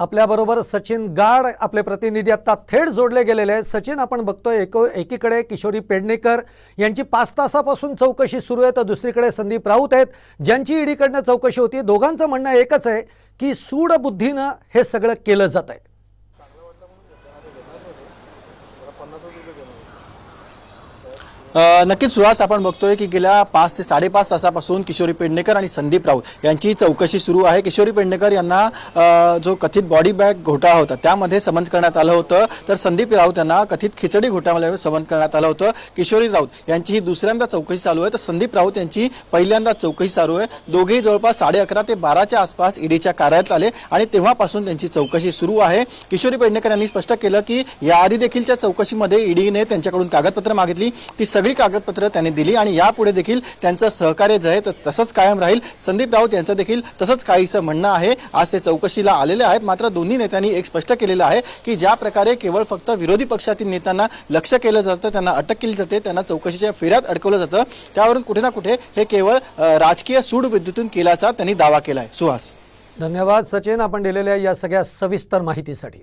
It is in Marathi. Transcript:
आपल्याबरोबर सचिन गाड आपले प्रतिनिधी आता थेट जोडले गेलेले आहेत. सचिन आपण बघतोय एको एकीकडे किशोरी पेडणेकर यांची पाच तासापासून चौकशी सुरू आहे तर दुसरीकडे संदीप राऊत आहेत. ज्यांची ईडीकडनं चौकशी होती दोघांचं म्हणणं एकच आहे की सूडबुद्धीनं हे सगळं केलं जात आहे. नक्कीच सुहास आपण बघतोय की गेल्या पाच ते साडेपाच तासापासून किशोरी पेडणेकर आणि संदीप राऊत यांची चौकशी सुरू आहे. किशोरी पेडणेकर यांना जो कथित बॉडी बॅग घोटाळा होता त्यामध्ये समन्स करण्यात आलं होतं. तर संदीप राऊत यांना कथित खिचडी घोटाळ्यामध्ये समन्स करण्यात आलं होतं. किशोरी राऊत यांची ही दुसऱ्यांदा चौकशी चालू आहे. तर संदीप राऊत यांची पहिल्यांदा चौकशी चालू आहे. दोघेही जवळपास साडे अकरा ते बाराच्या आसपास ईडीच्या कार्यालयात आले आणि तेव्हापासून त्यांची चौकशी सुरू आहे. किशोरी पेडणेकर यांनी स्पष्ट केलं की याआधी देखीलच्या चौकशीमध्ये ईडीने त्यांच्याकडून कागदपत्र मागितली. ती सगळी कागदपत्र त्यांनी दिली आणि यापुढे देखील त्यांचं सहकार्य जे आहे तसंच कायम राहील. संदीप राऊत यांचं देखील तसंच काहीसं म्हणणं आहे. आज ते चौकशीला आलेले आहेत. मात्र दोन्ही नेत्यांनी एक स्पष्ट केलेलं आहे की ज्या प्रकारे केवळ फक्त विरोधी पक्षातील नेत्यांना लक्ष केलं जातं त्यांना अटक केली जाते त्यांना चौकशीच्या फेऱ्यात अडकवलं जातं त्यावरून कुठे ना कुठे हे केवळ राजकीय सूड विद्युतून केल्याचा त्यांनी दावा केला आहे सुहास. धन्यवाद सचिन. आपण दिलेल्या या सगळ्या सविस्तर माहितीसाठी.